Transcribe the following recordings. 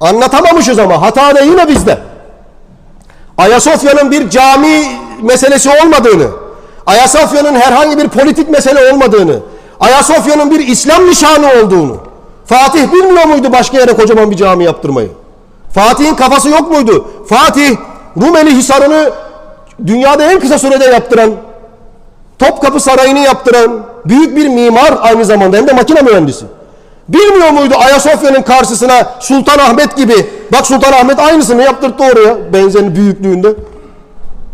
Anlatamamışız ama hata da yine bizde. Ayasofya'nın bir cami meselesi olmadığını, Ayasofya'nın herhangi bir politik mesele olmadığını, Ayasofya'nın bir İslam nişanı olduğunu, Fatih bilmiyor muydu başka yere kocaman bir cami yaptırmayı? Fatih'in kafası yok muydu? Fatih Rumeli Hisarı'nı dünyada en kısa sürede yaptıran, Topkapı Sarayı'nı yaptıran büyük bir mimar aynı zamanda hem de makine mühendisi. Bilmiyor muydu Ayasofya'nın karşısına Sultanahmet gibi bak Sultanahmet aynısını yaptırttı oraya benzerini büyüklüğünde.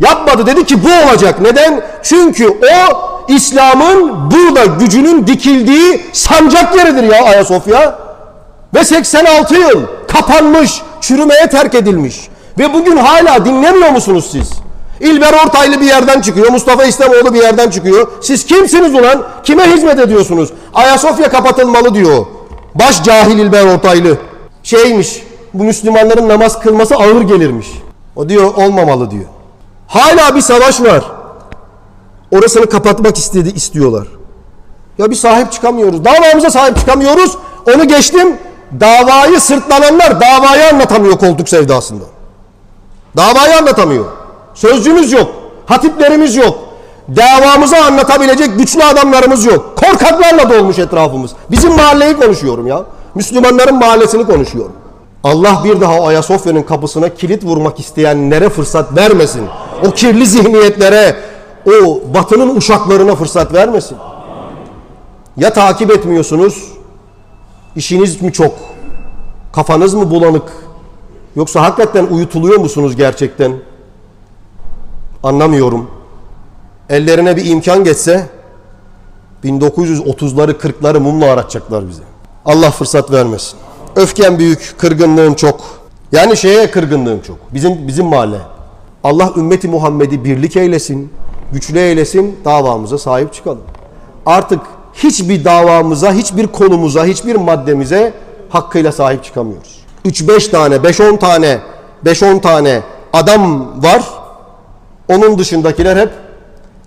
Yapmadı dedi ki bu olacak. Neden? Çünkü o İslam'ın burada gücünün dikildiği sancak yeridir ya Ayasofya. Ve 86 yıl kapanmış, çürümeye terk edilmiş. Ve bugün hala dinlemiyor musunuz siz? İlber Ortaylı bir yerden çıkıyor, Mustafa İslamoğlu bir yerden çıkıyor. Siz kimsiniz ulan? Kime hizmet ediyorsunuz? Ayasofya kapatılmalı diyor. Baş cahil İlber Ortaylı. Şeymiş, bu Müslümanların namaz kılması ağır gelirmiş. O diyor olmamalı diyor. Hala bir savaş var. Orasını kapatmak istedi istiyorlar. Ya bir sahip çıkamıyoruz. Davamıza sahip çıkamıyoruz. Onu geçtim. Davayı sırtlananlar davayı anlatamıyor koltuk sevdasında. Davayı anlatamıyor. Sözcümüz yok. Hatiplerimiz yok. Davamızı anlatabilecek güçlü adamlarımız yok. Korkaklarla dolmuş etrafımız. Bizim mahalleyi konuşuyorum ya. Müslümanların mahallesini konuşuyorum. Allah bir daha Ayasofya'nın kapısına kilit vurmak isteyenlere fırsat vermesin. O kirli zihniyetlere, o batının uşaklarına fırsat vermesin. Ya takip etmiyorsunuz, işiniz mi çok, kafanız mı bulanık, yoksa hakikaten uyutuluyor musunuz gerçekten? Anlamıyorum. Ellerine bir imkan geçse 1930'ları 40'ları mumla aratacaklar bize. Allah fırsat vermesin. Öfkem büyük, kırgınlığım çok. Yani şeye kırgınlığım çok. Bizim bizim mahalle. Allah ümmeti Muhammed'i birlik eylesin, güçlü eylesin, davamıza sahip çıkalım. Artık hiçbir davamıza, hiçbir konumuza, hiçbir maddemize hakkıyla sahip çıkamıyoruz. 3-5 tane, 5-10 tane, 5-10 tane adam var. Onun dışındakiler hep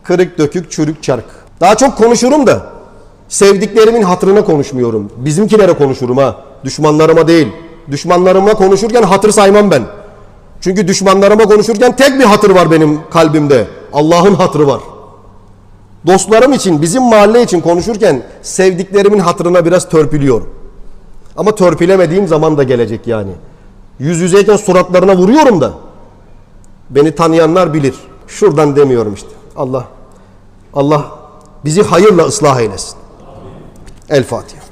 kırık dökük, çürük çark. Daha çok konuşurum da sevdiklerimin hatırına konuşmuyorum. Bizimkilere konuşurum ha. Düşmanlarıma değil. Düşmanlarıma konuşurken hatır saymam ben. Çünkü düşmanlarıma konuşurken tek bir hatır var benim kalbimde. Allah'ın hatırı var. Dostlarım için, bizim mahalle için konuşurken sevdiklerimin hatırına biraz törpülüyorum. Ama törpülemediğim zaman da gelecek yani. Yüz yüzeyken suratlarına vuruyorum da. Beni tanıyanlar bilir. Şuradan demiyorum işte. Allah Allah bizi hayırla ıslah eylesin. El Fatiha.